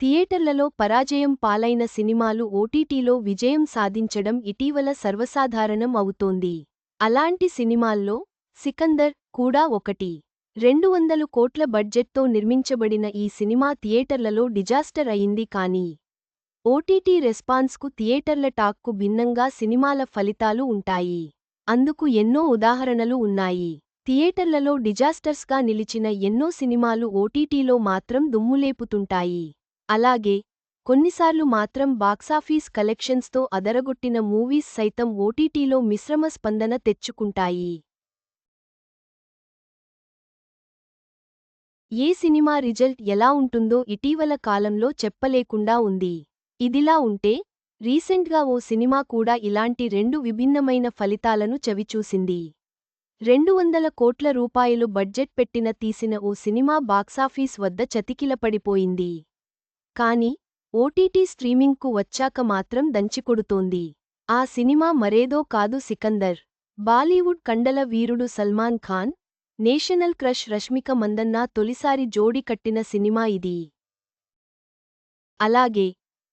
థియేటర్లలో పరాజయం పాలైన సినిమాలు ఓటీటీలో విజయం సాధించడం ఇటీవల సర్వసాధారణం అవుతోంది. అలాంటి సినిమాల్లో సికందర్ కూడా ఒకటి. రెండు వందలు కోట్ల బడ్జెట్తో నిర్మించబడిన ఈ సినిమా థియేటర్లలో డిజాస్టర్ అయింది కానీ ఓటీటీ రెస్పాన్స్కు థియేటర్ల టాక్కు భిన్నంగా సినిమాల ఫలితాలు ఉంటాయి. అందుకు ఎన్నో ఉదాహరణలు ఉన్నాయి. థియేటర్లలో డిజాస్టర్స్గా నిలిచిన ఎన్నో సినిమాలు ఓటీటీలో మాత్రం దుమ్ములేపుతుంటాయి. అలాగే కొన్నిసార్లు మాత్రం బాక్సాఫీస్ కలెక్షన్స్తో అదరగొట్టిన మూవీస్ సైతం ఓటీటీలో మిశ్రమ స్పందన తెచ్చుకుంటాయి. ఏ సినిమా రిజల్ట్ ఎలా ఉంటుందో ఇటీవల కాలంలో చెప్పలేకుండా ఉంది. ఇదిలా ఉంటే రీసెంట్గా ఓ సినిమా కూడా ఇలాంటి రెండు విభిన్నమైన ఫలితాలను చవిచూసింది. రెండు వందల కోట్ల రూపాయలు బడ్జెట్ పెట్టిన తీసిన ఓ సినిమా బాక్సాఫీస్ వద్ద చతికిలపడిపోయింది. కాని ఓటీటీ స్ట్రీమింగ్కు వచ్చాక మాత్రం దంచికొడుతోంది ఆ సినిమా మరేదో కాదు సికందర్. బాలీవుడ్ కండల వీరుడు సల్మాన్ ఖాన్ నేషనల్ క్రష్ రష్మిక మందన్న తొలిసారి జోడి కట్టిన సినిమా ఇది. అలాగే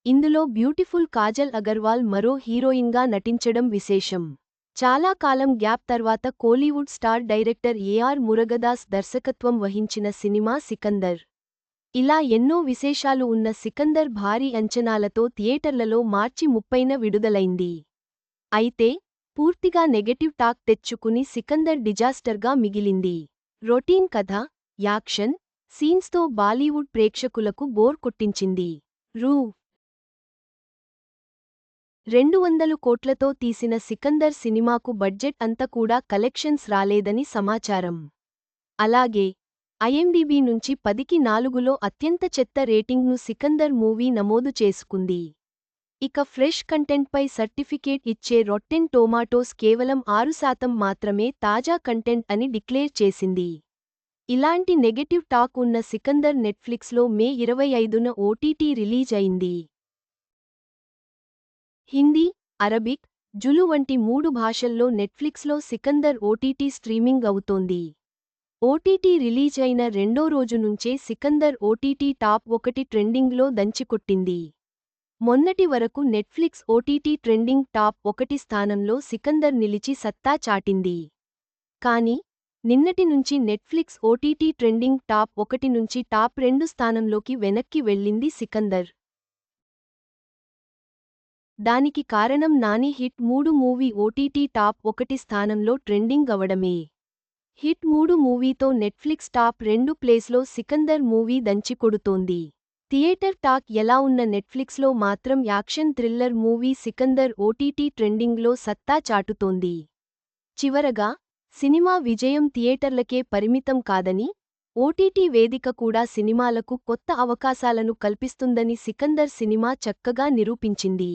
ఇందులో బ్యూటిఫుల్ కాజల్ అగర్వాల్ మరో హీరోయిన్గా నటించడం విశేషం. చాలా కాలం గ్యాప్ తర్వాత Kollywood star director AR Murugadoss దర్శకత్వం వహించిన సినిమా సికందర్. ఇలా ఎన్నో విశేషాలు ఉన్న సికందర్ భారీ అంచనాలతో థియేటర్లలో మార్చి ముప్పైన విడుదలైంది. అయితే పూర్తిగా నెగటివ్ టాక్ తెచ్చుకుని సికందర్ డిజాస్టర్గా మిగిలింది. రొటీన్ కథ యాక్షన్ సీన్స్తో బాలీవుడ్ ప్రేక్షకులకు బోర్ కొట్టించింది. రూ. రెండు వందలు కోట్లతో తీసిన సికందర్ సినిమాకు బడ్జెట్ అంత కూడా కలెక్షన్స్ రాలేదని సమాచారం. అలాగే ఐఎండిబి నుంచి పదికి నాలుగులో అత్యంత చెత్త రేటింగ్ను సికందర్ మూవీ నమోదు చేసుకుంది. ఇక ఫ్రెష్ కంటెంట్పై సర్టిఫికేట్ ఇచ్చే రొట్టెన్ టోమాటోస్ కేవలం ఆరు శాతం మాత్రమే తాజా కంటెంట్ అని డిక్లేర్ చేసింది. ఇలాంటి నెగటివ్ టాక్ ఉన్న సికందర్ నెట్ఫ్లిక్స్లో మే ఇరవై ఐదున ఓటీటీ రిలీజ్ అయింది. హిందీ అరబిక్ జులు వంటి మూడు భాషల్లో నెట్ఫ్లిక్స్లో సికందర్ ఓటీటీ స్ట్రీమింగ్ అవుతోంది. ఓటీటీ రిలీజ్ అయిన రెండో రోజు నుంచే సికందర్ ఓటీటీ టాప్ ఒకటి ట్రెండింగ్లో దంచికొట్టింది. మొన్నటి వరకు నెట్ఫ్లిక్స్ ఓటీటీ ట్రెండింగ్ టాప్ ఒకటి స్థానంలో సికందర్ నిలిచి సత్తా చాటింది. కాని నిన్నటి నుంచి నెట్ఫ్లిక్స్ ఓటీటీ ట్రెండింగ్ టాప్ ఒకటి నుంచి టాప్ రెండు స్థానంలోకి వెనక్కి వెళ్ళింది సికందర్. దానికి కారణం నాని హిట్ మూడు మూవీ ఓటీటీ టాప్ ఒకటి స్థానంలో ట్రెండింగ్ అవడమే. హిట్ మూడు మూవీతో నెట్ఫ్లిక్స్ టాప్ రెండు ప్లేస్లో సికందర్ మూవీ దంచికొడుతోంది. థియేటర్ టాక్ ఎలా ఉన్న నెట్ఫ్లిక్స్లో మాత్రం action thriller movie Sikandar OTT ట్రెండింగ్లో సత్తా చాటుతోంది. చివరగా సినిమా విజయం థియేటర్లకే పరిమితం కాదని ఓటీటీ వేదిక కూడా సినిమాలకు కొత్త అవకాశాలను కల్పిస్తుందని సికందర్ సినిమా చక్కగా నిరూపించింది.